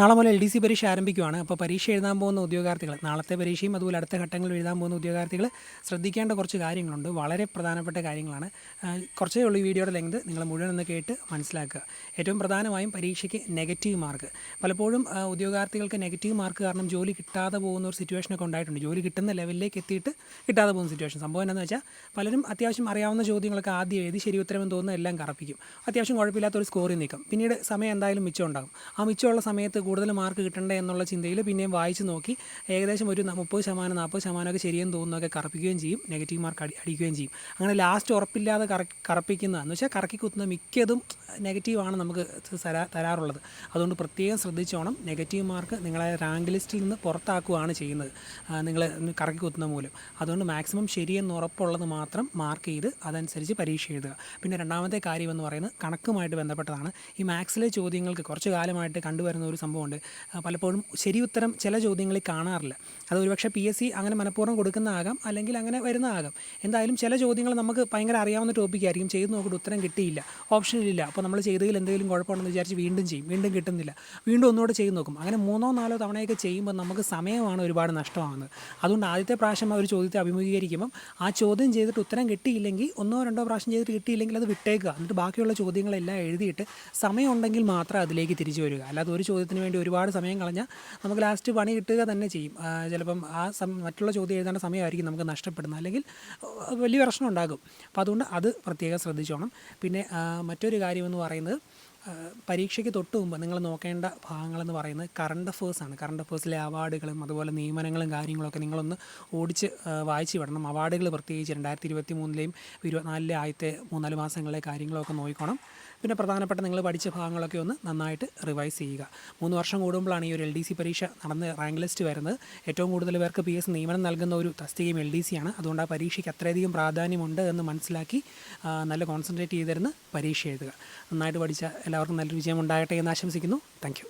നാളെ മുതൽ L D C പരീക്ഷ ആരംഭിക്കുവാണ്. അപ്പോൾ പരീക്ഷ എഴുതാൻ പോകുന്ന ഉദ്യോഗാർത്ഥികൾ നാളത്തെ പരീക്ഷയും അതുപോലെ അടുത്ത ഘട്ടങ്ങളിൽ എഴുതാൻ പോകുന്ന ഉദ്യോഗാർത്ഥികൾ ശ്രദ്ധിക്കേണ്ട കുറച്ച് കാര്യങ്ങളുണ്ട്. വളരെ പ്രധാനപ്പെട്ട കാര്യങ്ങളാണ്. കുറച്ചേ ഉള്ളൂ ഈ വീഡിയോയുടെ ലെങ്ത്. നിങ്ങൾ മുഴുവൻ ഒന്ന് കേട്ട് മനസ്സിലാക്കുക. ഏറ്റവും പ്രധാനമായും പരീക്ഷയ്ക്ക് നെഗറ്റീവ് മാർക്ക്. പലപ്പോഴും ഉദ്യോഗാർത്ഥികൾക്ക് നെഗറ്റീവ് മാർക്ക് കാരണം ജോലി കിട്ടാതെ പോകുന്ന ഒരു സിറ്റുവേഷനൊക്കെ ഉണ്ടായിട്ടുണ്ട്. ജോലി കിട്ടുന്ന ലെവലിലേക്ക് എത്തിയിട്ട് കിട്ടാതെ പോകുന്ന സിറ്റുവേഷൻ സംഭവം എന്താണെന്ന് വെച്ചാൽ പലരും അത്യാവശ്യം അറിയാവുന്ന ചോദ്യങ്ങളൊക്കെ ആദ്യം എഴുതി ശരി ഉത്തരമെന്ന് തോന്നുന്ന എല്ലാം കറപ്പിക്കും. അത്യാവശ്യം കുഴപ്പമില്ലാത്ത ഒരു സ്കോറിൽ നിൽക്കും. പിന്നീട് സമയം എന്തായാലും മിച്ചം ഉണ്ടാകും. ആ മിച്ചമുള്ള സമയത്ത് കൂടുതൽ മാർക്ക് കിട്ടണ്ടേ എന്നുള്ള ചിന്തയിൽ പിന്നെയും വായിച്ച് നോക്കി ഏകദേശം ഒരു മുപ്പത് ശതമാനം നാൽപ്പത് ശതമാനമൊക്കെ ശരിയെന്ന് തോന്നുന്നതൊക്കെ കറപ്പിക്കുകയും ചെയ്യും നെഗറ്റീവ് മാർക്ക് അടി അടിക്കുകയും ചെയ്യും. അങ്ങനെ ലാസ്റ്റ് ഉറപ്പില്ലാതെ കറ കറപ്പിക്കുന്ന എന്ന് വെച്ചാൽ കറക്കി കുത്തുന്ന മിക്കതും നെഗറ്റീവാണ് നമുക്ക് തരാ തരാറുള്ളത്. അതുകൊണ്ട് പ്രത്യേകം ശ്രദ്ധിച്ചോണം. നെഗറ്റീവ് മാർക്ക് നിങ്ങളെ റാങ്ക് ലിസ്റ്റിൽ നിന്ന് പുറത്താക്കുകയാണ് ചെയ്യുന്നത്. നിങ്ങൾ കറക്കി കുത്തുന്ന മൂലം. അതുകൊണ്ട് മാക്സിമം ശരിയെന്ന് ഉറപ്പുള്ളത് മാത്രം മാർക്ക് ചെയ്ത് അതനുസരിച്ച് പരീക്ഷ എഴുതുക. പിന്നെ രണ്ടാമത്തെ കാര്യം എന്ന് പറയുന്നത് കണക്കുമായിട്ട് ബന്ധപ്പെട്ടതാണ്. ഈ മാത്സിലെ ചോദ്യങ്ങൾക്ക് കുറച്ച് കാലമായിട്ട് കണ്ടുവരുന്ന ഒരു സംഭവമുണ്ട്. പലപ്പോഴും ശരി ഉത്തരം ചില ചോദ്യങ്ങളിൽ കാണാറില്ല. അത് ഒരുപക്ഷെ പി എസ് സി അങ്ങനെ മനഃപൂർവം കൊടുക്കുന്നതാകാം അല്ലെങ്കിൽ അങ്ങനെ വരുന്നതാകാം. എന്തായാലും ചില ചോദ്യങ്ങൾ നമുക്ക് ഭയങ്കര അറിയാവുന്ന ടോപ്പിക്കായിരിക്കും ചെയ്ത് നോക്കിയിട്ട് ഉത്തരം കിട്ടിയില്ല. ഓപ്ഷനിലില്ല അപ്പോൾ നമ്മൾ ചെയ്തതിൽ എന്തെങ്കിലും കുഴപ്പമുണ്ടെന്ന് വിചാരിച്ച് വീണ്ടും ചെയ്യും. വീണ്ടും കിട്ടുന്നില്ല. വീണ്ടും ഒന്നുകൂടെ ചെയ്ത് നോക്കും. അങ്ങനെ മൂന്നോ നാലോ തവണയൊക്കെ ചെയ്യുമ്പോൾ നമുക്ക് സമയമാണ് ഒരുപാട് നഷ്ടമാകുന്നത്. അതുകൊണ്ട് ആദ്യത്തെ പ്രാവശ്യം ആ ഒരു ചോദ്യത്തെ അഭിമുഖീകരിക്കുമ്പം ആ ചോദ്യം ചെയ്തിട്ട് ഉത്തരം കിട്ടിയില്ലെങ്കിൽ ഒന്നോ രണ്ടോ പ്രാവശ്യം ചെയ്തിട്ട് കിട്ടിയില്ലെങ്കിൽ അത് വിട്ടേക്കുക. എന്നിട്ട് ബാക്കിയുള്ള ചോദ്യങ്ങളെല്ലാം എഴുതിയിട്ട് സമയമുണ്ടെങ്കിൽ മാത്രം അതിലേക്ക് തിരിച്ചു വരിക. അല്ലാതെ ഒരു ചോദ്യത്തിന് വേണ്ടി ഒരുപാട് സമയം കളഞ്ഞാൽ നമുക്ക് ലാസ്റ്റ് പണി കിട്ടുക തന്നെ ചെയ്യും. ചിലപ്പം ആ മറ്റുള്ള ചോദ്യം എഴുതേണ്ട സമയമായിരിക്കും നമുക്ക് നഷ്ടപ്പെടുന്നത്. അല്ലെങ്കിൽ വലിയ പ്രശ്നം ഉണ്ടാകും. അപ്പോൾ അതുകൊണ്ട് അത് പ്രത്യേകം ശ്രദ്ധിച്ചോണം. പിന്നെ മറ്റൊരു കാര്യമെന്ന് പറയുന്നത് പരീക്ഷയ്ക്ക് തൊട്ട് മുമ്പ് നിങ്ങൾ നോക്കേണ്ട ഭാഗങ്ങളെന്ന് പറയുന്നത് കറണ്ട് അഫേഴ്സാണ് കറണ്ട് അഫേഴ്സിലെ അവാർഡുകളും അതുപോലെ നിയമനങ്ങളും കാര്യങ്ങളൊക്കെ നിങ്ങളൊന്ന് ഓടിച്ച് വായിച്ച് വിടണം. അവാർഡുകൾ പ്രത്യേകിച്ച് രണ്ടായിരത്തി ഇരുപത്തി മൂന്നിലെയും ഇരുപത്തിനാലിലെ ആദ്യത്തെ മൂന്നാൽ മാസങ്ങളിലെ കാര്യങ്ങളൊക്കെ നോക്കണം പിന്നെ പ്രധാനപ്പെട്ട നിങ്ങൾ പഠിച്ച ഭാഗങ്ങളൊക്കെ ഒന്ന് നന്നായിട്ട് റിവൈസ് ചെയ്യുക. മൂന്ന് വർഷം കൂടുമ്പോഴാണ് ഈ ഒരു എൽ ഡി സി പരീക്ഷ നടന്ന് റാങ്ക് ലിസ്റ്റ് വരുന്നത്. ഏറ്റവും കൂടുതൽ പേർക്ക് പി എസ് നിയമനം നൽകുന്ന ഒരു തസ്തികയും എൽ ഡി സി ആണ്. അതുകൊണ്ട് ആ പരീക്ഷയ്ക്ക് അത്രയധികം പ്രാധാന്യമുണ്ട് എന്ന് മനസ്സിലാക്കി നല്ല കോൺസെൻട്രേറ്റ് ചെയ്തിരുന്ന് പരീക്ഷ എഴുതുക. നന്നായിട്ട് പഠിച്ച എല്ലാവർക്കും നല്ലൊരു വിജയം ഉണ്ടാകട്ടെ എന്ന് ആശംസിക്കുന്നു. താങ്ക്